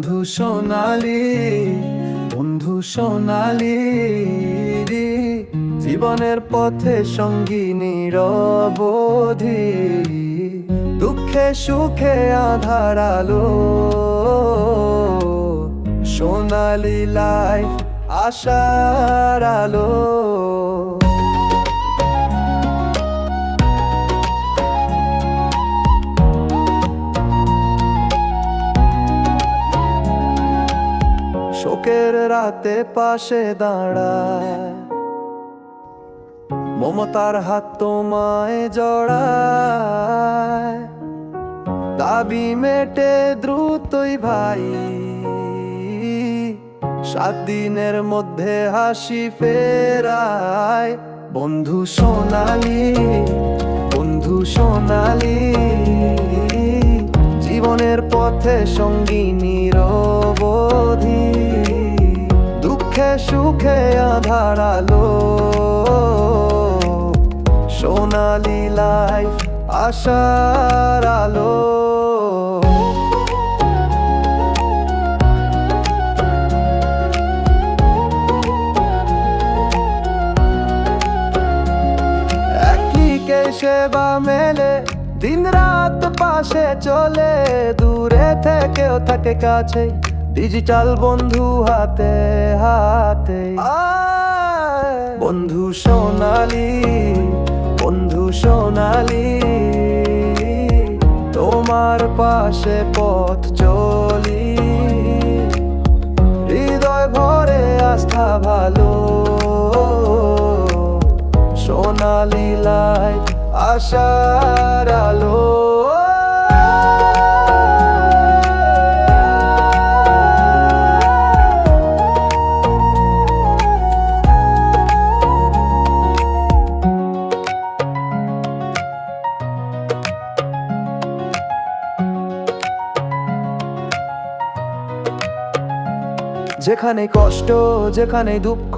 বন্ধু সোনালি বন্ধু সোনালি রে, জীবনের পথে সঙ্গী নিরবধি দুঃখে সুখে আধার আলো সোনালি লাইফ আশার আলো। শোকের রাতে পাশে দাঁড়ায়। মমতার হাত তোমায় জড়ায়। দাবি মেটে দ্রুতই ভাই। সাত দিনের মধ্যে হাসি ফেরায়। বন্ধু সোনালি বন্ধু সোনালি, জীবনের পথে সঙ্গী সুখে আধার আলো। সোনালি লাইফ আশার আলো। সেবা মেলে দিন রাত পাশে চলে, দূরে থেকেও থাকে কাছে ডিজিটাল বন্ধু হাতে হাতে। বন্ধু সোনালি বন্ধু সোনালি, তোমার পাশে পথ চলি। হৃদয় ভরে আস্থা ভালো। সোনালি লাইট আশার আলো। যেখানে কষ্ট, যেখানে দুঃখ,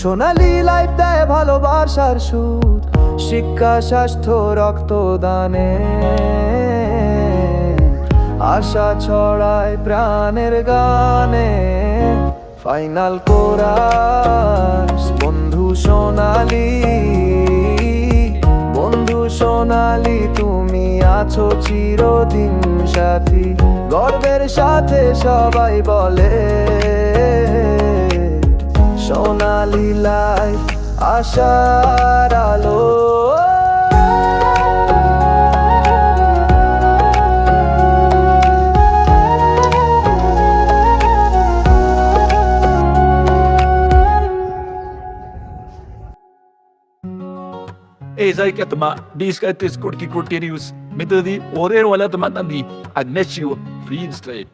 সোনালি লাইফ দেয় ভালোবাসার সুর শিক্ষা, স্বাস্থ্য, রক্তদানে। আশা ছড়ায় প্রাণের গানে ফাইনাল কোরাস বন্ধু সোনালি বন্ধু সোনালি, তুমি আছো চিরদিন সাথী, গর্বের সাথে সবাই বলে। সোনালি লাইফ আশার আলো Hey, sai ka tama, bis ka tis kurki continues. Mitadi, ore wala tama tandi. You, free straight.